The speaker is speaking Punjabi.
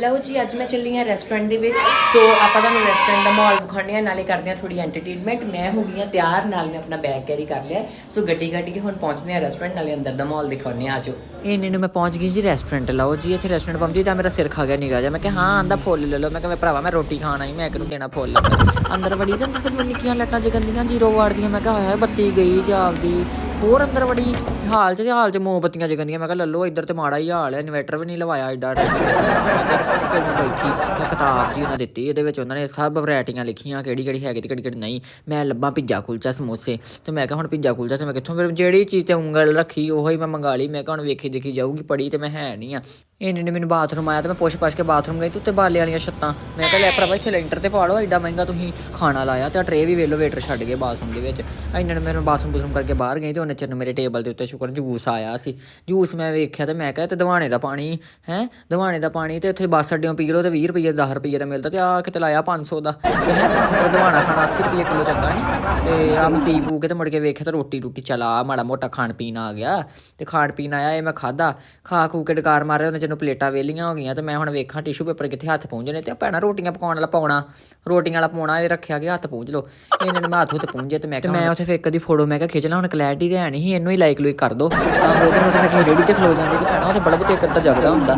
ਲਓ ਜੀ, ਅੱਜ ਮੈਂ ਚੱਲੀ ਹਾਂ ਰੈਸਟੋਰੈਂਟ ਦੇ ਵਿੱਚ। ਸੋ ਆਪਾਂ ਤੁਹਾਨੂੰ ਰੈਸਟੋਰੈਂਟ ਦਾ ਮਾਹੌਲ ਵਿਖਾਉਂਦੇ ਹਾਂ, ਨਾਲੇ ਕਰਦੇ ਹਾਂ ਥੋੜੀ ਐਂਟਰਟੇਨਮੈਂਟ ਮੈਂ ਹੋ ਗਈ ਹਾਂ ਤਿਆਰ, ਨਾਲ ਮੈਂ ਆਪਣਾ ਬੈਗ ਕੈਰੀ ਕਰ ਲਿਆ। ਸੋ ਗੱਡੀ ਗੱਡੀ ਕੇ ਹੁਣ ਪਹੁੰਚਦੇ ਹਾਂ ਰੈਸਟੋਰੈਂਟ ਨਾਲੇ ਅੰਦਰ ਦਾ ਮਾਹੌਲ ਦਿਖਾਉਂਦੇ ਹਾਂ ਆਜੋ ਇੰਨੇ ਨੂੰ ਮੈਂ ਪਹੁੰਚ ਗਈ ਜੀ ਰੈਸਟੋਰੈਂਟ ਲਓ ਜੀ, ਇੱਥੇ ਰੈਸਟੋਰੈਂਟ ਪਹੁੰਚੀ, ਤਾਂ ਮੇਰਾ ਸਿਰ ਖਾ ਗਿਆ ਨਿਗਾ ਜਾ ਮੈਂ ਕਿਹਾ, ਹਾਂ, ਆਂਦਾ ਫੁੱਲ ਲੈ ਲਓ। ਮੈਂ ਕਿਹਾ, ਮੈਂ ਭਰਾਵਾ, ਮੈਂ ਰੋਟੀ ਖਾਣ ਆਈ, ਮੈਂ ਕਿਹਨੂੰ ਦੇਣਾ ਫੁੱਲ? ਅੰਦਰ ਵੜੀ ਤਾਂ ਅੰਦਰ ਤਾਂ ਨਿੱਕੀਆਂ ਲਾਈਟਾਂ ਜਗੰਦੀਆਂ, ਜ਼ੀਰੋ ਵਾਰ ਦੀਆਂ ਮੈਂ ਕਿਹਾ ਹਾਏ, ਬੱਤੀ ਗਈ ਜੀ ਆਪਦੀ। ਹੋਰ ਅੰਦਰ ਵੜੀ। ਹਾਲ ਚ ਤੇ ਹਾਲ ਚ ਮੋਮਬੱਤੀਆਂ ਜਗੰਦੀਆਂ ਮੈਂ ਕਿਹਾ, ਲੱਲੋ, ਇੱਧਰ ਤੇ ਮਾੜਾ ਹੀ ਹਾਲ ਹੈ ਇਨਵਰਟਰ ਵੀ ਨਹੀਂ ਲਵਾਇਆ ਐਡਾ ਫਿਰ ਮੈਂ ਬੈਠੀ ਤੇ ਕਿਤਾਬ ਜੀ ਉਹਨਾਂ ਦਿੱਤੀ, ਇਹਦੇ ਵਿੱਚ ਉਹਨਾਂ ਨੇ ਸਭ ਵੈਰਾਈਟੀਆਂ ਲਿਖੀਆਂ, ਕਿਹੜੀ ਕਿਹੜੀ ਹੈਗੀ ਤੇ ਕਿਹੜੀ ਕਿਹੜੀ ਨਹੀਂ। ਮੈਂ ਲੱਭਾਂ ਪਿੱਜ਼ਾ ਕੁਲਚਾ, ਸਮੋਸੇ। ਤੇ ਮੈਂ ਕਿਹਾ, ਹੁਣ ਪਿੱਜ਼ਾ ਕੁਲਚਾ ਤੇ ਮੈਂ ਕਿੱਥੋਂ ਫਿਰ ਜਿਹੜੀ ਚੀਜ਼ ਤੇ ਉਂਗਲ ਰੱਖੀ, ਉਹੀ ਮੈਂ ਮੰਗਾ ਲਈ। ਮੈਂ ਕਿਹਾ, ਹੁਣ ਵੇਖੀ ਦੇਖੀ ਜਾਊਗੀ ਪੜੀ ਤੇ ਮੈਂ ਹੈ ਨਹੀਂ ਆ। ਇਹਨੇ ਨੇ ਮੈਨੂੰ ਬਾਥਰੂਮ ਆਇਆ ਤੇ ਮੈਂ ਪੁੱਛ ਪੁੱਛ ਕੇ ਬਾਥਰੂਮ ਗਈ ਤੇ ਉੱਤੇ ਬਾਲੇ ਵਾਲੀਆਂ ਛੱਤਾਂ। ਮੈਂ ਕਿਹਾ, ਲੈ ਭਰਾਵਾ ਇੱਥੇ ਲੈਂਟਰ ਤੇ ਪਾ ਲਓ ਐਡਾ ਮਹਿੰਗਾ ਤੁਸੀਂ ਖਾਣਾ ਲਾਇਆ ਤੇ ਟਰੇ ਵੀ ਵੇਲੋ ਵੇਟਰ ਛੱਡ ਗਏ ਬਾਥਰੂਮ ਦੇ ਵਿੱਚ। ਇਹਨਾਂ ਨੇ ਮੈਨੂੰ ਬਾਥਰੂਮ ਬੂਥਰੂਮ ਕਰਕੇ ਬਾਹਰ ਗਈ ਤੇ ਉਹਨੇ ਚਿਰ ਮੇਰੇ ਟੇਬਲ ਦੇ ਉੱਤੇ ਸ਼ੁਕਰ, ਜੂਸ ਆਇਆ ਸੀ। ਜੂਸ ਮੈਂ ਵੇਖਿਆ ਤੇ ਮੈਂ ਕਿਹਾ ਤੇ ਦਵਾਣੇ ਦਾ ਪਾਣੀ, ਹੈ? ਦਵਾਣੇ ਦਾ ਪਾਣੀ ਤੇ ਇੱਥੇ ਬੱਸ ਅੱਡਿਓਂ ਪੀ ਲਓ ਤੇ 20 ਰੁਪਏ 10 ਰੁਪਏ ਦਾ ਮਿਲਦਾ ਤੇ ਆ ਕਿਤੇ ਲਾਇਆ 500 ਦਾ। ਤੇ ਹੈ ਦਵਾਣਾ ਖਾਣਾ 80 ਰੁਪਏ ਕਿਲੋ ਚੰਗਾ ਨਹੀਂ ਤੇ ਆ ਮੈਂ ਪੀ ਪੂ ਕੇ ਤੇ ਮੁੜ ਕੇ ਵੇਖਿਆ ਤੇ ਰੋਟੀ ਰੋਟੀ ਚਲਾ ਮਾੜਾ ਮੋਟਾ ਖਾਣ ਪੀਣ ਆ ਗਿਆ। ਤੇ ਖਾਣ ਪੀਣ ਆਇਆ, ਇਹ ਮੈਂ ਖਾਦਾ ਖਾ ਖੂ ਕੇ ਡਕਾਰ ਮਾਰਿਆ, ਉਹਨੇ ਜਿਹਨੂੰ ਪਲੇਟਾਂ ਵੇਲੀਆਂ ਹੋ ਗਈਆਂ ਤੇ ਮੈਂ ਹੁਣ ਵੇਖਾਂ ਟਿਸ਼ੂ ਪੇਪਰ ਕਿੱਥੇ ਹੱਥ ਪਹੁੰਚਣੇ ਤੇ ਭੈਣਾ ਰੋਟੀਆਂ ਪਕਾਉਣ ਵਾਲਾ ਪਾਉਣਾ ਰੋਟੀਆਂ ਵਾਲਾ ਪਾਉਣਾ ਇਹ ਰੱਖਿਆ ਗਿਆ ਹੱਥ ਪਹੁੰਚ ਲੋ ਇਹਨਾਂ ਨੇ ਮੈਂ ਹੱਥ ਉੱਤੇ ਪਹੁੰਚੇ ਤੇ ਮੈਂ ਕਿਹਾ ਮੈਂ ਉੱਥੇ ਫੇਰ ਕਦੀ ਫੋਟੋ ਮੈਂ ਕਿਹਾ ਖਿੱਚ ਲਾ ਹੁਣ ਕਲੈਰਿਟੀ ਤੇ ਹੈ ਨਹੀਂ ਸੀ ਇਹਨੂੰ ਹੀ ਲਾਈਕ ਲੂਇਕ ਕਰ ਦੋ। ਆਹੋ ਨਾਲ ਤਾਂ ਮੈਂ ਕਿਸੇ ਰੇੜੀ ਤੇ ਖਲੋ ਜਾਂਦੀ ਤੇ ਭੈਣਾ ਉੱਥੇ ਬਲਬ ਤੇ ਇੱਕ ਅੱਧਾ ਜਗਦਾ ਹੁੰਦਾ।